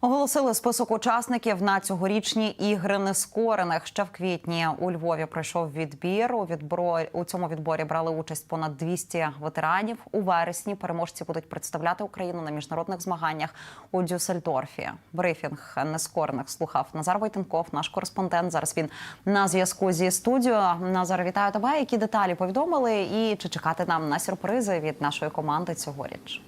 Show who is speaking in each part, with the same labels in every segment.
Speaker 1: Оголосили список учасників на цьогорічні ігри нескорених. Ще в квітні у Львові пройшов відбір. У відборі у цьому відборі брали участь понад 200 ветеранів. У вересні переможці будуть представляти Україну на міжнародних змаганнях у Дюссельдорфі. Брифінг нескорених слухав Назар Войтенков, наш кореспондент. Зараз він на зв'язку зі студією. Назар, вітаю тебе. Які деталі повідомили, і чи чекати нам на сюрпризи від нашої команди цьогоріч?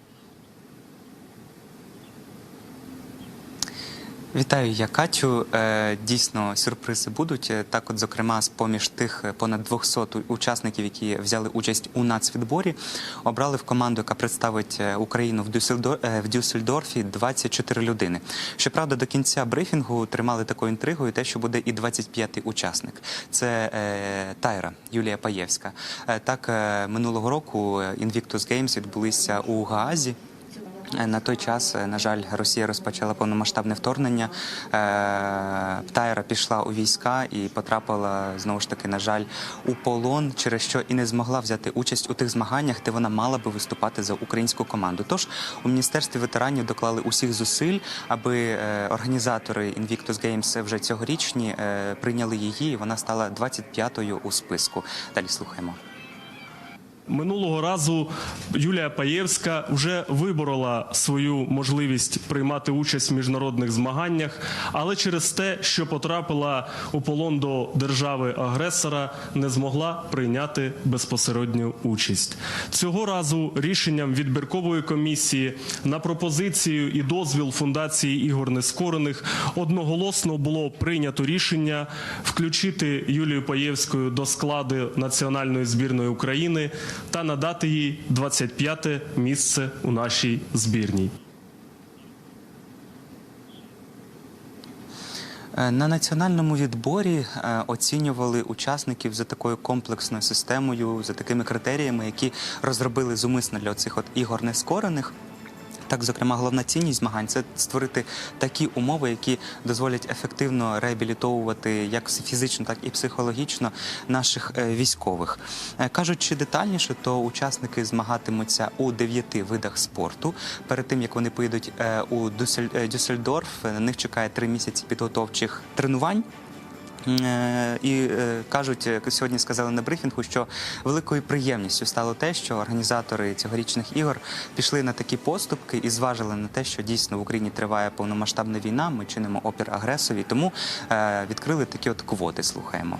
Speaker 2: Вітаю, я Катю. Е, Дійсно, сюрпризи будуть. Е, Так, от, зокрема, з поміж тих е, понад 200 учасників, які взяли участь у нацвідборі, обрали в команду, яка представить Україну в Дюссельдор- в Дюссельдорфі 24 людини. Щоправда, до кінця брифінгу тримали такою інтригою те, що буде і 25-й учасник. Це е, Тайра Юлія Паєвська. Так, минулого року Invictus Games відбулися у Гаазі. Е, На той час, е, на жаль, Росія розпочала повномасштабне вторгнення. Е, Птайра пішла у війська і потрапила знову ж таки, на жаль, у полон, через що і не змогла взяти участь у тих змаганнях, де вона мала би виступати за українську команду. Тож у міністерстві ветеранів доклали усіх зусиль, аби е, організатори Invictus Games вже цьогорічні е, прийняли її. і Вона стала 25-ю у списку. Далі слухаємо.
Speaker 3: Минулого разу Юлія Паєвська вже виборола свою можливість приймати участь в міжнародних змаганнях, але через те, що потрапила у полон до держави-агресора, не змогла прийняти безпосередню участь. Цього разу рішенням відбіркової комісії на пропозицію і дозвіл фундації ігор нескорених одноголосно було прийнято рішення включити Юлію Паєвську до складу національної збірної України та надати їй 25-те місце у нашій збірній.
Speaker 2: Е, На національному відборі е, оцінювали учасників за такою комплексною системою, за такими критеріями, які розробили зумисно для цих от ігор нескорених. Так, зокрема, головна цінність змагань це створити такі умови, які дозволять ефективно реабілітовувати як фізично, так і психологічно наших е, військових. Е, Кажучи детальніше, то учасники змагатимуться у дев'яти видах спорту. Перед тим як вони поїдуть е, у Дюссель- Дюссельдорф, на них чекає три місяці підготовчих тренувань. Е, І е, кажуть, е, сьогодні сказали на брифінгу, що великою приємністю стало те, що організатори цьогорічних ігор пішли на такі поступки і зважили на те, що дійсно в Україні триває повномасштабна війна. Ми чинимо опір агресові, тому відкрили такі от квоти. Слухаємо.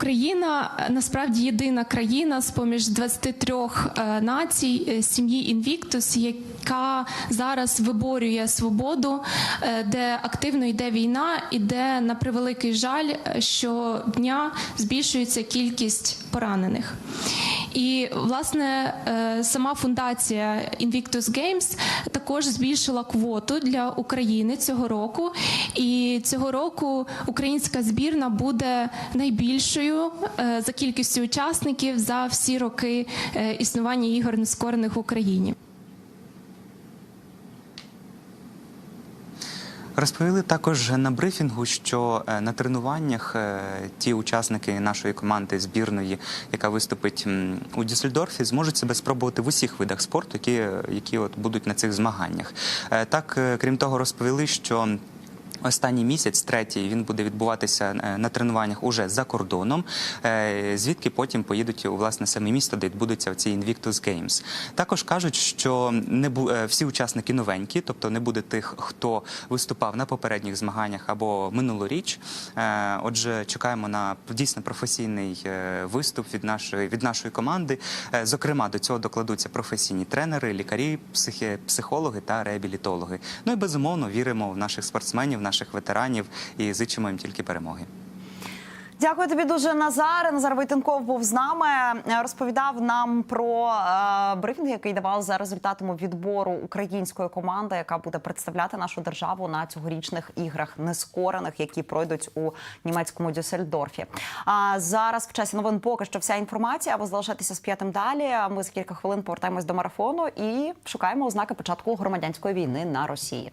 Speaker 4: Україна е, насправді єдина країна з поміж 23 е, націй е, сім'ї Інвіктус, яка зараз виборює свободу, е, де активно йде війна, і де на превеликий жаль що щодня збільшується кількість поранених. І власне е, сама фундація Invictus Games також збільшила квоту для України цього року. І цього року українська збірна буде найбільшою е, за кількістю учасників за всі роки е, існування ігор нескорених в Україні.
Speaker 2: Розповіли також на брифінгу, що е, на тренуваннях е, ті учасники нашої команди збірної, яка виступить у Дюссельдорфі, зможуть себе спробувати в усіх видах спорту, які, які от будуть на цих змаганнях. Е, Так, е, крім того, розповіли, що. Останній місяць, третій, він буде відбуватися е, на тренуваннях уже за кордоном, е, звідки потім поїдуть у власне саме місто, де відбудуться ці Invictus Games. Також кажуть, що не бу- е, всі учасники новенькі, тобто не буде тих, хто виступав на попередніх змаганнях або минулоріч. Отже, чекаємо на дійсно професійний виступ від нашої від нашої команди. Зокрема, до цього докладуться професійні тренери, лікарі, психі, психологи та реабілітологи. Ну і безумовно віримо в наших спортсменів, наших ветеранів і зичимо їм тільки перемоги.
Speaker 1: Дякую тобі дуже, Назар. Назар Войтенков був з нами. Розповідав нам про е, брифінг, який давав за результатами відбору української команди, яка буде представляти нашу державу на цьогорічних іграх нескорених, які пройдуть у німецькому Дюссельдорфі. А зараз в часі новин поки що вся інформація. Ви залишайтеся з п'ятим далі. Ми за кілька хвилин повертаємось до марафону і шукаємо ознаки початку громадянської війни на Росії.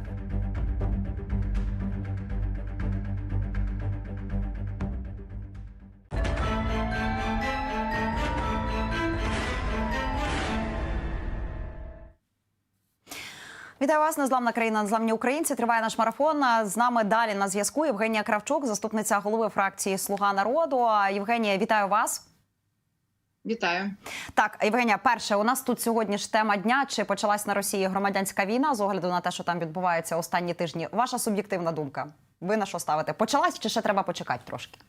Speaker 1: Вітаю вас, незламна країна, незламні українці. Триває наш марафон. З нами далі на зв'язку Євгенія Кравчук, заступниця голови фракції Слуга народу. Євгенія, вітаю вас.
Speaker 5: Вітаю.
Speaker 1: Так, Євгенія, перше, у нас тут сьогодні ж тема дня. Чи почалась на Росії громадянська війна з огляду на те, що там відбувається останні тижні? Ваша суб'єктивна думка. Ви на що ставите? Почалась чи ще треба почекати трошки?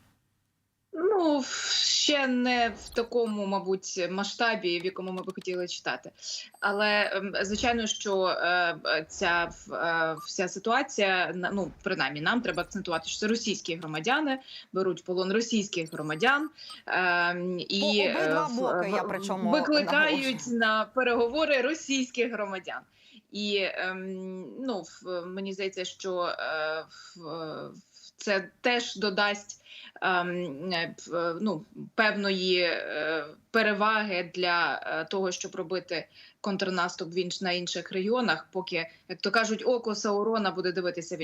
Speaker 5: Ну ще не в такому, мабуть, масштабі, в якому ми би хотіли читати. Але ем, звичайно, що е, ця е, вся ситуація ну принаймні нам треба акцентувати, що це російські громадяни беруть в полон російських громадян ем, і
Speaker 1: По обидва
Speaker 5: е,
Speaker 1: боки, я причому
Speaker 5: викликають на переговори російських громадян. І ем, ну в- мені здається, що е, в- це теж додасть ем, е, е, ну, певної переваги для того, щоб робити контрнаступ в інш на інших регіонах, поки як то кажуть, око Саурона буде дивитися в